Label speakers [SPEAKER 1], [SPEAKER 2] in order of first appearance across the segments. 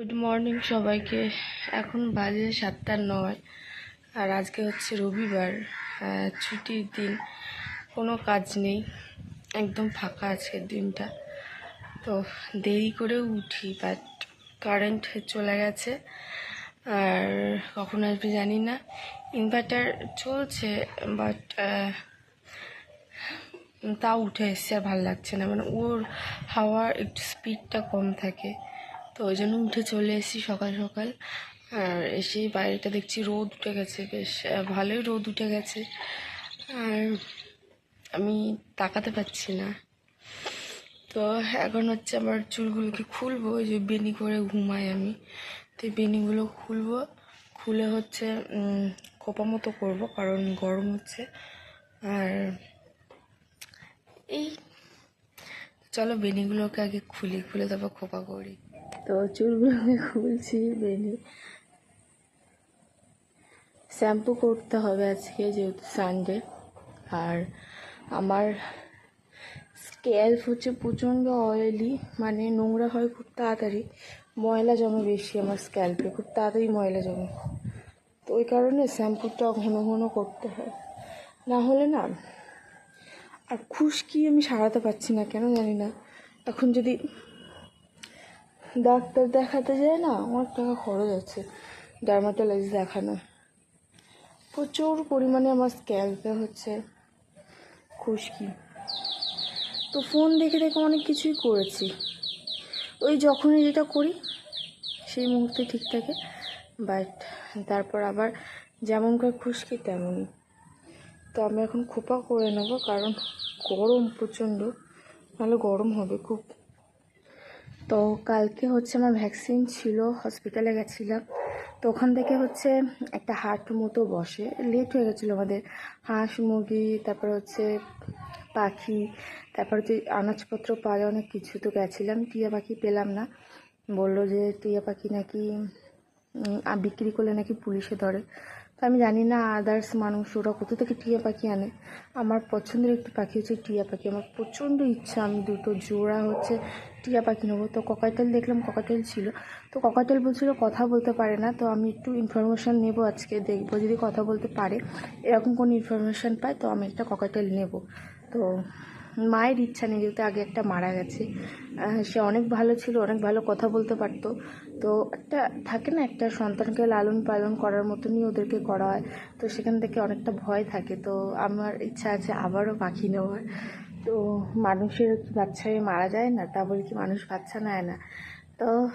[SPEAKER 1] Good morning সবাইকে। এখন বাজে সাতটা নয়, আর আজকে হচ্ছে রবিবার ছুটির দিন। কোনো কাজ নেই, একদম ফাঁকা আজকের দিনটা। তো দেরি করে উঠি বাট কারেন্ট চলে গেছে। আর কখন আসবে জানি না। ইনভার্টার চলছে বাট তাও উঠে এসছে আর ভালো লাগছে না। মানে ওর হাওয়ার একটু স্পিডটা কম থাকে। তো ওই জন্য উঠে চলে এসেছি সকাল সকাল। আর এসেই বাইরেটা দেখছি রোদ উঠে গেছে, বেশ ভালোই রোদ উঠে গেছে। আর আমি তাকাতে পারছি না। তো এখন হচ্ছে আমার চুলগুলোকে খুলবো, ওই যে বেনি করে ঘুমাই আমি। তো বেনিগুলো খুলবো, খুলে হচ্ছে খোপা মতো করব, কারণ গরম হচ্ছে। আর এই, চলো বেনিগুলোকে আগে খুলি, খুলে তারপর খোপা করি। তো চুলগুলোকে খুলছি বেনি শ্যাম্পু করতে হবে আজকে যেহেতু সানডে আর আমার স্ক্যাল্প হচ্ছে প্রচণ্ড অয়েলি মানে নোংরা হয় খুব তাড়াতাড়ি। ময়লা জমে বেশি আমার স্ক্যাল্পে, খুব তাড়াতাড়ি ময়লা জমে। তো ওই কারণে শ্যাম্পুটা ঘন ঘন করতে হয়। না হলে না, আর খুশকি আমি সারাতে পারছি না, কেন জানি না। এখন যদি ডাক্তার দেখাতে যায় না, অনেক টাকা খরচ আছে ডার্মাটোলজিস্ট দেখানো। প্রচুর পরিমাণে আমার স্ক্যাল্পে হচ্ছে খুশকি। তো ফোন দেখে দেখে অনেক কিছুই করেছি। ওই যখনই যেটা করি, সেই মুহূর্তে ঠিক থাকে। বাট তারপর আবার যেমনকার খুশকি, তেমনই। তো আমি এখন খোপা করে নেব, কারণ গরম প্রচণ্ড। নাহলে গরম হবে খুব। তো কালকে হচ্ছে আমার ভ্যাকসিন ছিল হসপিটালে গেছিলাম। তো ওখান থেকে হচ্ছে একটা হাট মতো বসে। লেট হয়ে গেছিল আমাদের। হাঁস, মুরগি, তারপর হচ্ছে পাখি, তারপর হচ্ছে আনাজপত্র পাওয়া অনেক কিছু তো গেছিলাম। টিয়া পাখি পেলাম না। বলল যে টিয়া পাখি নাকি বিক্রি করলে নাকি পুলিশে ধরে। তো আমি জানি না আদার্স মানুষ ওরা কোথা থেকে টিয়া পাখি আনে। আমার পছন্দের একটি পাখি হচ্ছে টিয়া পাখি। আমার প্রচণ্ড ইচ্ছা, আমি দুটো জোড়া হচ্ছে টিয়া পাখি নেব। তো ককাটেল দেখলাম ককাটেল ছিল। তো ককাটেল বলছিল কথা বলতে পারে না, তো আমি একটু ইনফরমেশান নেব আজকে, দেখব যদি কথা বলতে পারে। এরকম কোনো ইনফরমেশান পাই তো আমি একটা ককাটেল নেব। তো মায়ের ইচ্ছা নেই, যেহেতু আগে একটা মারা গেছে। সে অনেক ভালো ছিল, অনেক ভালো কথা বলতে পারতো। তো একটা, থাকে না, একটা সন্তানকে লালন পালন করার মতনই ওদেরকে করা হয়। তো সেখান থেকে অনেকটা ভয় থাকে। তো আমার ইচ্ছা আছে আবারও পাখি নেওয়ার। তো মানুষের কি বাচ্চা মারা যায় না? তা বলে কি মানুষ বাচ্চা নেয় না? তো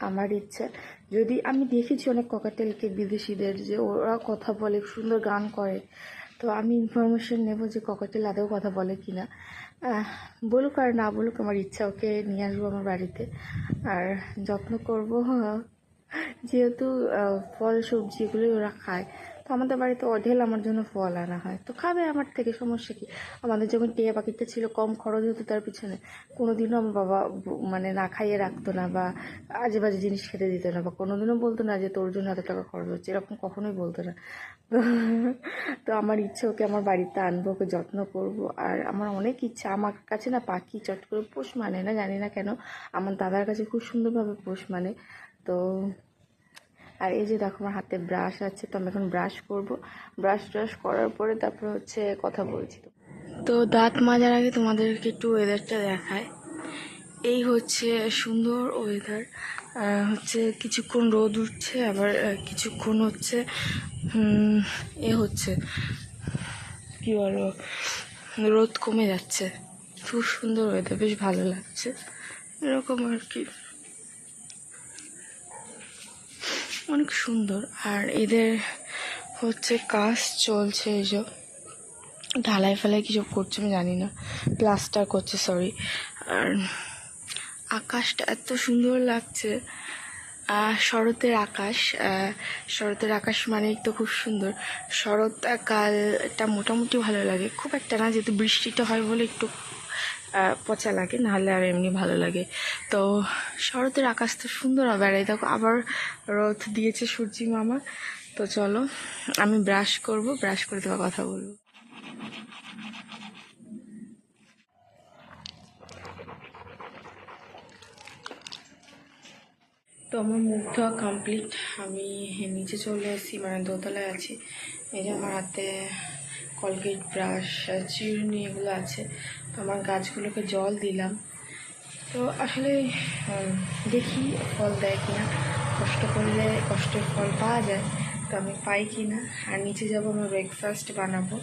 [SPEAKER 1] আমার ইচ্ছে, যদি আমি দেখেছি অনেক ককাটেলকে বিদেশিদের, যে ওরা কথা বলে, সুন্দর গান করে। তো আমি ইনফরমেশন নেব যে ককটেল আদৌ কথা বলে কি না বলুক আর না বলুক, আমার ইচ্ছা ওকে নিয়ে আসব আমার বাড়িতে। আর যত্ন করব, যেহেতু ফল, সবজি এগুলোই ওরা খায়। আমাদের বাড়িতে অঢেল আমার জন্য ফল আনা হয়। তো খাবে আমার থেকে, সমস্যা কি? আমাদের যখন টিয়া পাখিটা ছিল, কম খরচ হতো তার পিছনে। কোনোদিনও আমার বাবা মানে না খাইয়ে রাখতো না বা আজে বাজে জিনিস খেতে দিত না বা কোনোদিনও বলতো না যে তোর জন্য এত টাকা খরচ হচ্ছে, এরকম কখনোই বলতো না। তো আমার ইচ্ছে ওকে আমার বাড়িতে আনব, ওকে যত্ন করব। আর আমার অনেক ইচ্ছা, আমার কাছে না পাখি চট করে পোষ মানে না, জানি না কেন, আমার দাদার কাছে খুব সুন্দরভাবে পোষ মানে। তো আর এই যে দেখো আমার হাতে ব্রাশ আছে, তো আমি এখন ব্রাশ করব। ব্রাশ ট্রাশ করার পরে তারপর হচ্ছে কথা বলছি তো দাঁত মাজার আগে তোমাদেরকে একটু ওয়েদারটা দেখায় এই হচ্ছে সুন্দর ওয়েদার হচ্ছে কিছুক্ষণ রোদ উঠছে, আবার কিছুক্ষণ হচ্ছে এ হচ্ছে, কি বলো রোদ কমে যাচ্ছে। খুব সুন্দর ওয়েদার বেশ ভালো লাগছে। এরকম আর কি। অনেক সুন্দর। আর এদের হচ্ছে কাজ চলছে এইসব ঢালাই ফালাই কিছু করছে, আমি জানি না। প্লাস্টার করছে সরি আর আকাশটা এত সুন্দর লাগছে। শরতের আকাশ শরতের আকাশ মানেই তো খুব সুন্দর। শরৎকালটা মোটামুটি ভালো লাগে। খুব একটা না যেহেতু বৃষ্টিটা হয় বলে একটু পচা লাগে, নাহলে আর এমনি ভালো লাগে। তো শরতের আকাশ তো সুন্দর আর এই দেখো, আবার রথ দিয়েছে সূর্যি মামা। তো চলো, আমি ব্রাশ করব ব্রাশ করে তোমার কথা বলব। তো আমার মুখ ধোয়া কমপ্লিট আমি নিচে চলে এসেছি মানে দোতলায় আছি। এই যে আমার হাতে কলগেট ব্রাশ চিরুনি এগুলো আছে। আমার গাছগুলোকে জল দিলাম। তো আসলে দেখি ফল দেয় কিনা। কষ্ট করলে কষ্টের ফল পাওয়া যায়, তো আমি পাই কি না আর নিচে যাব, আমার ব্রেকফাস্ট বানাবো।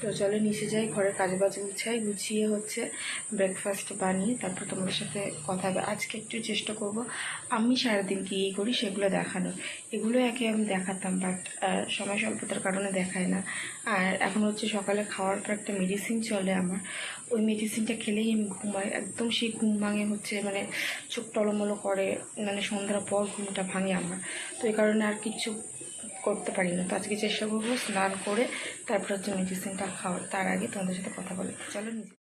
[SPEAKER 1] তো চলো নিচে যাই, ঘরের কাজ বাজ গুছাই, গুছিয়ে হচ্ছে ব্রেকফাস্ট বানিয়ে তারপর তোমাদের সাথে কথা হবে। আজকে একটু চেষ্টা করব, আমি সারাদিন কী করি সেগুলো দেখানোর। এগুলো একে আমি দেখাতাম বাট সময় স্বল্পতার কারণে দেখায় না। আর এখন হচ্ছে সকালে খাওয়ার পর একটা মেডিসিন চলে আমার। ওই মেডিসিনটা খেলেই আমি ঘুমাই। একদম সেই ঘুম ভাঙে হচ্ছে মানে চোখ টলমলো করে মানে সন্ধ্যার পর ঘুমটা ভাঙে আমার। তো এই কারণে আর কিছু করতে পারি না তো আজকে চেষ্টা করব স্নান করে তারপর হচ্ছে মেডিসিনটা খাওয়ার। তার আগে তোমাদের সাথে কথা বলে চলো নিজে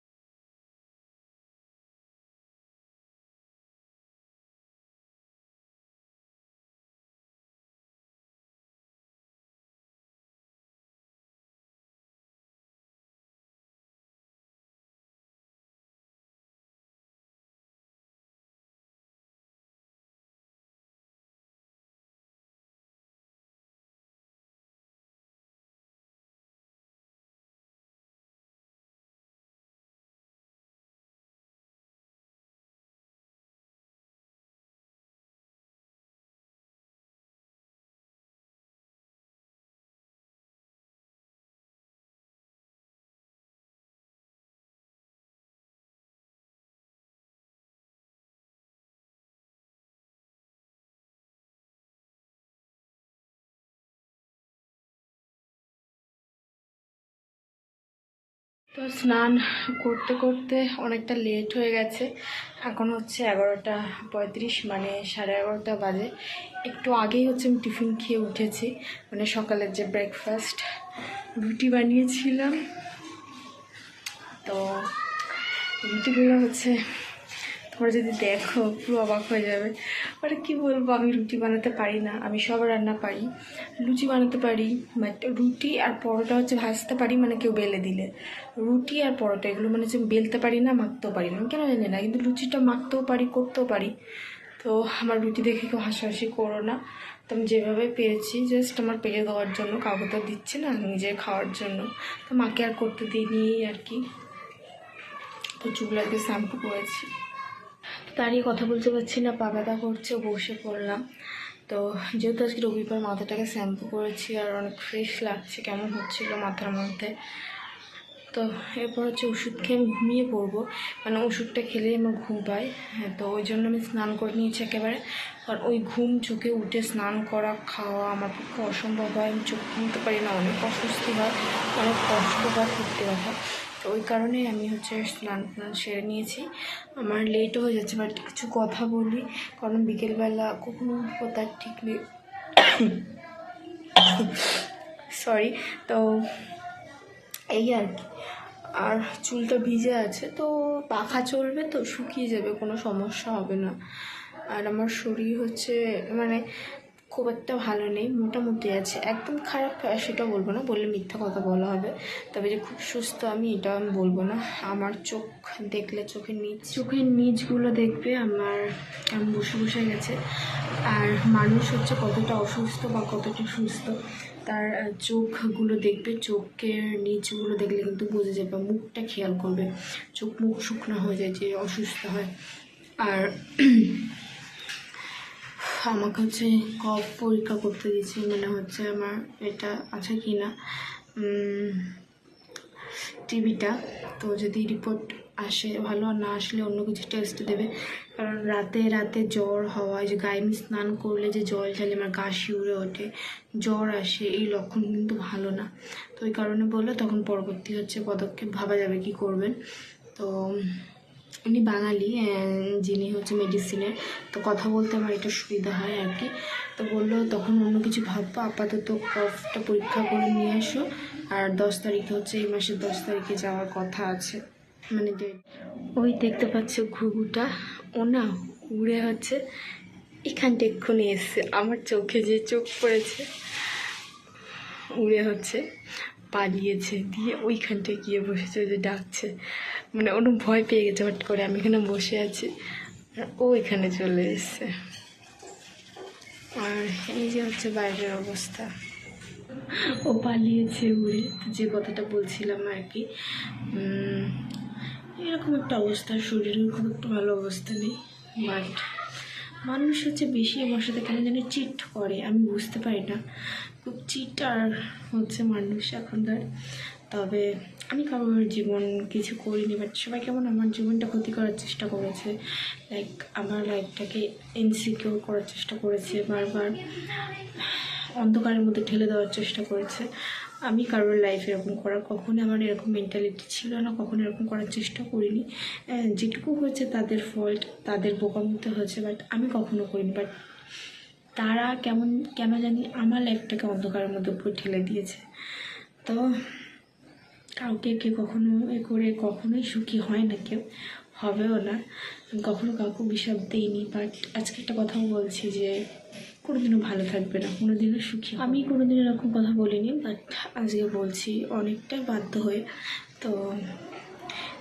[SPEAKER 1] তো স্নান করতে করতে অনেকটা লেট হয়ে গেছে। এখন হচ্ছে এগারোটা পঁয়ত্রিশ মানে সাড়ে এগারোটা বাজে। একটু আগেই হচ্ছে আমি টিফিন খেয়ে উঠেছি। মানে সকালের যে ব্রেকফাস্ট রুটি বানিয়েছিলাম। তো রুটিগুলো হচ্ছে তোমরা যদি দেখো, পুরো অবাক হয়ে যাবে। মানে কী বলব, আমি রুটি বানাতে পারি না, আমি সব রান্না পারি। লুচি বানাতে পারি রুটি আর পরোটা হচ্ছে ভাজতে পারি মানে কেউ বেলে দিলে। রুটি আর পরোটা, এগুলো মানে হচ্ছে বেলতে পারি না, মাখতেও পারি না। কেন জানি না, কিন্তু লুচিটা মাখতেও পারি, করতেও পারি। তো আমার রুটি দেখে কেউ হাসাহাসি করো না। তো আমি যেভাবে পেরেছি জাস্ট আমার পেরে দেওয়ার জন্য, কাউকে তো দিচ্ছি না নিজে খাওয়ার জন্য। তো মাকে আর করতে দিইনি আর কি। তো চুলটাকে শ্যাম্পু করেছি। তারই কথা বলতে পারছি না পা ব্যথা করছে, বসে পড়লাম। তো যেহেতু আজকে রবিবার মাথাটাকে শ্যাম্পু করেছি আর অনেক ফ্রেশ লাগছে, কেমন হচ্ছিল মাথার মধ্যে। তো এরপর হচ্ছে ওষুধ খেয়ে আমি ঘুমিয়ে পড়ব। মানে ওষুধটা খেলেই আমার ঘুম পায়। হ্যাঁ তো ওই জন্য আমি স্নান করে নিয়েছি একেবারে। আর ওই ঘুম চোখে উঠে স্নান করা, খাওয়া আমার পক্ষে অসম্ভব হয়। আমি চোখ খুলতে পারি না, অনেক অস্বস্তি হয়, অনেক কষ্ট হয় সত্যি কথা তো ওই কারণেই আমি হচ্ছে স্নান টান সেরে নিয়েছি। আমার লেটও হয়ে যাচ্ছে বাট কিছু কথা বলি, কারণ বিকেলবেলা কখনো উঠবো তার ঠিক নেই। সরি তো এই আর কি। আর চুলটা ভিজে আছে, তো পাখা চলবে তো শুকিয়ে যাবে, কোনো সমস্যা হবে না। আর আমার শরীর হচ্ছে মানে খুব একটা ভালো নেই, মোটামুটি আছে। একদম খারাপ সেটা বলব না, বললে মিথ্যা কথা বলা হবে। তবে যে খুব সুস্থ আমি এটা আমি বলব না। আমার চোখ দেখলে, চোখের নিচ, চোখের নিচগুলো দেখবে, আমার কেমন বসে বসে গেছে। আর মানুষ হচ্ছে কতটা অসুস্থ বা কতটা সুস্থ, তার চোখগুলো দেখবে। চোখের নিচগুলো দেখলে কিন্তু বোঝা যাবে মুখটা খেয়াল করবে। চোখ মুখ শুকনো হয়ে যায় যে অসুস্থ হয়। আর আমাকে হচ্ছে কফ পরীক্ষা করতে দিয়েছি মানে হচ্ছে আমার এটা আছে কি না টিভিটা, তো যদি রিপোর্ট আসে, ভালো, আর না আসলে অন্য কিছু টেস্ট দেবে। কারণ রাতে রাতে জ্বর হওয়া, এই যে গায়ে স্নান করলে যে জল ঢালে আমার গা শিউরে ওঠে, জ্বর আসে, এই লক্ষণ কিন্তু ভালো না। তো ওই কারণে বলল, তখন পরবর্তী হচ্ছে পদক্ষেপ, ভাবা যাবে কি করবেন। তো উনি বাঙালি যিনি হচ্ছে মেডিসিনের তো কথা বলতে আমার এটা সুবিধা হয় আর কি। তো বলল, তখন অন্য কিছু ভাববো আপাতত কফটা পরীক্ষা করে নিয়ে আসো, আর দশ তারিখে হচ্ছে এই মাসের দশ তারিখে যাওয়ার কথা আছে। মানে ওই দেখতে পাচ্ছ ঘুঘুটা ও না উড়ে হচ্ছে, এখানটা এক্ষুনি এসছে আমার চোখে যে চোখ পড়েছে, উড়ে হচ্ছে। পালিয়েছে, দিয়ে ওইখানটায় গিয়ে বসেছে, ওই যে ডাকছে। মানে ওর ভয় পেয়ে গেছে হট করে আমি এখানে বসে আছি। আর ও এখানে চলে এসছে। আর এই যে হচ্ছে বাইরের অবস্থা। ও পালিয়েছে উড়ে। যে কথাটা বলছিলাম আর কি এরকম একটা অবস্থা, শরীরের খুব একটা ভালো অবস্থা নেই। বাট মানুষ হচ্ছে বেশি আমার সাথে কেন যেন চিট করে, আমি বুঝতে পারি না। খুব চিট আর হচ্ছে মানুষ এখনকার। তবে আমি কারোর জীবন কিছু করিনি বাট সবাই কেমন আমার জীবনটা ক্ষতি করার চেষ্টা করেছে। লাইক আমার লাইফটাকে ইনসিকিউর করার চেষ্টা করেছে, বারবার অন্ধকারের মধ্যে ঠেলে দেওয়ার চেষ্টা করেছে। আমি কারোর লাইফ এরকম করার কখনো আমার এরকম মেন্টালিটি ছিল না, কখনো এরকম করার চেষ্টা করিনি। যেটুকু হয়েছে তাদের ফল্ট তাদের বোকামিতে হয়েছে বাট আমি কখনো করিনি। বাট তারা কেমন, কেন জানি আমার লাইফটাকে অন্ধকারের মধ্যে উপরে ঠেলে দিয়েছে। তো কাউকে কে কখনো এ করে কখনোই সুখী হয় না কেউ, হবেও না। কখনো কাউকে বিষাদ দিইনি বাট আজকে একটা কথাও বলছি যে কোনোদিনও ভালো থাকবে না কোনোদিনও সুখী আমি কোনোদিন এরকম কথা বলিনি বাট আজকে বলছি অনেকটাই বাধ্য হয়ে। তো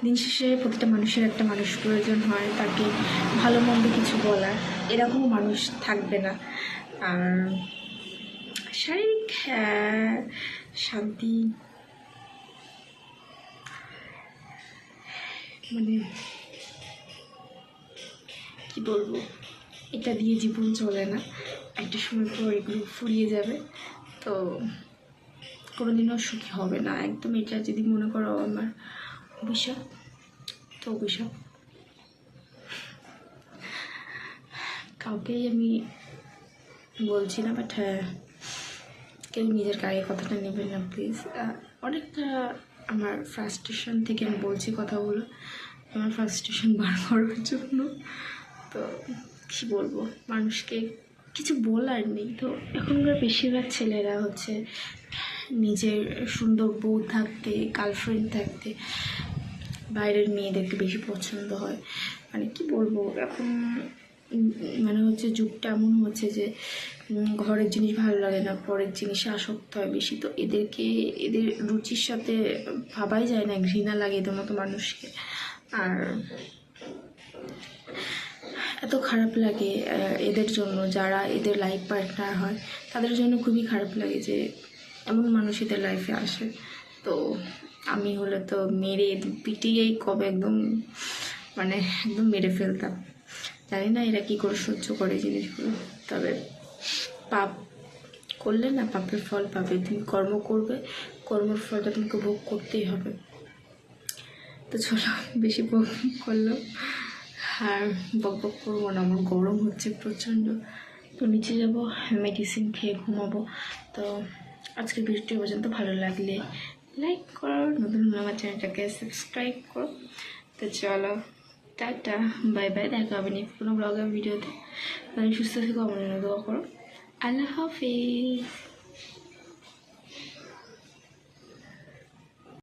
[SPEAKER 1] দিন শেষে প্রতিটা মানুষের একটা মানুষ প্রয়োজন হয় তাকে ভালো মন্দ কিছু বলার। এরকমও মানুষ থাকবে না। আর শারীরিক শান্তি মানে কি বলব? এটা দিয়ে জীবন চলে না। একটা সময় পর এগুলো ফুরিয়ে যাবে। তো কোনোদিনও সুখী হবে না। একদম এটা যদি মনে করো আমার অভিশাপ, তো অভিশাপ। কাউকেই আমি বলছি না বাট হ্যাঁ কেউ নিজের গায়ে কথাটা নেবেন না প্লিজ অনেকটা আমার ফ্রাস্ট্রেশন থেকে আমি বলছি কথাগুলো। আমার ফ্রাস্ট্রেশন বার করার জন্য। তো কী বলব? মানুষকে কিছু বলার নেই। তো এখনকার বেশিরভাগ ছেলেরা হচ্ছে নিজের সুন্দর বউ থাকতে গার্লফ্রেন্ড থাকতে, বাইরের মেয়েদেরকে বেশি পছন্দ হয়। মানে কি বলব, এখন মানে হচ্ছে যুগটা এমন হচ্ছে যে ঘরের জিনিস ভালো লাগে না, পরের জিনিসে আসক্ত হয় বেশি। তো এদেরকে, এদের রুচির সাথে ভাবাই যায় না, ঘৃণা লাগে এদের মতো মানুষকে। আর এত খারাপ লাগে এদের জন্য, যারা এদের লাইফ পার্টনার হয়, তাদের জন্য খুবই খারাপ লাগে যে এমন মানুষ এদের লাইফে আসে। তো আমি হলে তো মেরে পিটিয়েই কবে একদম মানে একদম মেরে ফেলতাম। জানি না এরা কী করে সহ্য করে জিনিসগুলো। তবে পাপ করলে না পাপের ফল পাবে, তুমি কর্ম করবে, কর্মের ফলটা তোমাকে ভোগ করতেই হবে। তো চলো, বেশি ভোগ করলাম আর বক বক করব না, আমার গরম হচ্ছে প্রচণ্ড। তো নিচে যাব মেডিসিন খেয়ে ঘুমাবো। তো আজকে ভিডিওটি পর্যন্ত ভালো লাগলে লাইক করো, নতুন আমার চ্যানেলটাকে সাবস্ক্রাইব করো। তো চলো, টাটা বাই বাই দেখা হবে নি কোনো ব্লগের ভিডিওতে। সুস্থ থেকো, আমার দোয়া করো। আল্লাহ হাফিজ।